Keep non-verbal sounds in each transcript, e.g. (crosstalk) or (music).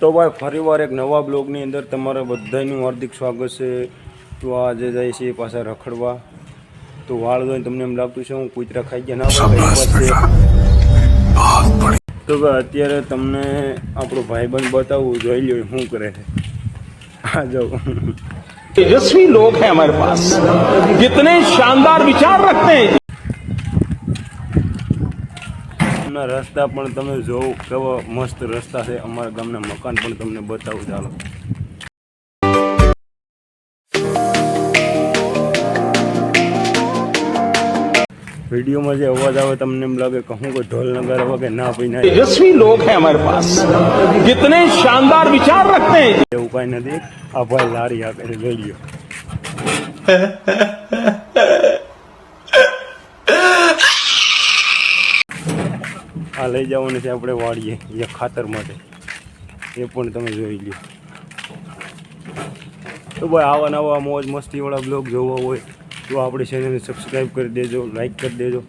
તો ભાઈ ફરીવાર એક નવા બ્લોગની અંદર તમારા બધાનું હાર્દિક સ્વાગત છે તો આજે જાય છે પાછા રખડવા તો વાળ જોઈને તમને એમ લાગતું છે હું કૂતરા ખાઈ ગયા ના ભાઈ, કંઈ વાત છે. તો ભાઈ અત્યારે તમને આપણો ભાઈબંધ બતાવું જોઈ લ્યો શું કરે છે આ જાઓ तेजस्वी लोग हैं हमारे पास कितने शानदार विचार रखते हैं ગામના રસ્તા પણ તમે જોવો કેવા મસ્ત રસ્તા છે. અમારા ગામના મકાન પણ તમને બતાવું ચાલો. વિડીયોમાં જે અવાજ આવે તમને એમ લાગે કે હું કોઈ ઢોલ નગાર વગે ના ભાઈ ના. તેજસ્વી લોક હે અમારે પાસ. કિતને શાનદાર વિચાર રખતે હે. એવું કાઈ નથી. આ ભાઈ લારી આ કરી લઈ લ્યો. (laughs) આ લઈ જવાનું છે આપણે વાડીએ, જે ખાતર માટે. એ પણ તમે જોઈ લો તો ભાઈ, આવા નવા મોજ મસ્તીવાળા બ્લોગ જોવા હોય, તો આપણી ચેનલને સબસ્ક્રાઈબ કરી દેજો લાઈક કરી દેજો.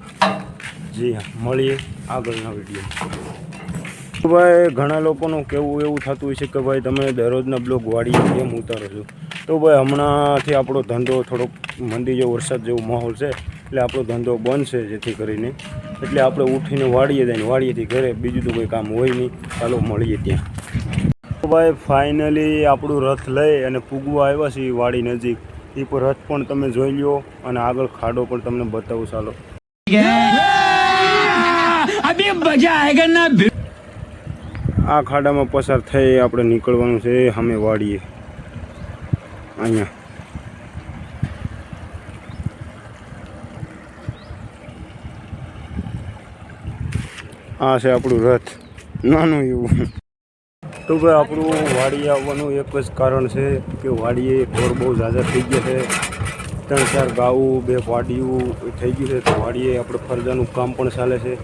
જી હા, મળીએ આગળના વીડિયો ભાઈ, ઘણા લોકોનું કેવું એવું થતું હોય છે કે ભાઈ, તમે દરરોજના બ્લોગ વાડીએ કેમ ઉતારો છો? તો ભાઈ, હમણાંથી આપણો ધંધો થોડોક મંદી જેવો વરસાદ જેવો માહોલ છે, એટલે આપણો ધંધો બંધ છે જેથી કરીને એટલે આપણે ઉઠીને વાળીએ જઈને વાળીએથી ઘરે બીજું તો કોઈ કામ હોય નહીં. ચાલો મળીએ ત્યાં. તો ભાઈ ફાઇનલી આપણું રથ લઈ અને પૂગવા આવ્યા છે વાડી નજીક. એ પર રથ પણ તમે જોઈ લો અને આગળ ખાડો પણ તમને બતાવું ચાલો. આ ખાડામાં પસાર થઈ આપણે નીકળવાનું છે અમે વાડીએ અહીંયા. આ છે આપણું રથ. નાનું એવું. તો ભાઈ, આપણું વાડીએ આવવાનું એક જ કારણ છે કે વાડીએ ઢોર બહુ ઝાઝા થઈ ગયા છે. ત્રણ ચાર ગાવું બે વાડીયું થઈ ગયું છે. તો વાડીએ આપણે ફરજાનું કામ પણ ચાલે છે.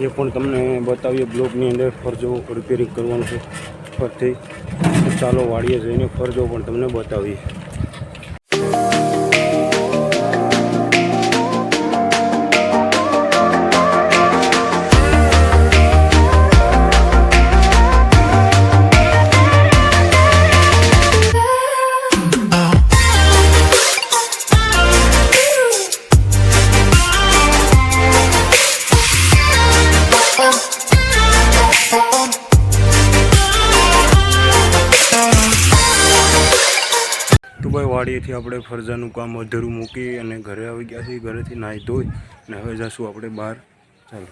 એ પણ તમને બતાવીએ. બ્લોકની અંદર ફરજો રિપેરિંગ કરવાનું છે. ફરથી. ચાલો વાડીએ જઈને ફરજો પણ તમને બતાવીએ. ભાઈ વાડીએથી આપણે ફરજાનું કામ અધૂરું મૂકી અને ઘરે આવી ગયા છીએ, ઘરેથી નાહી ધોઈ અને હવે જઈશું આપણે બહાર. ચાલો.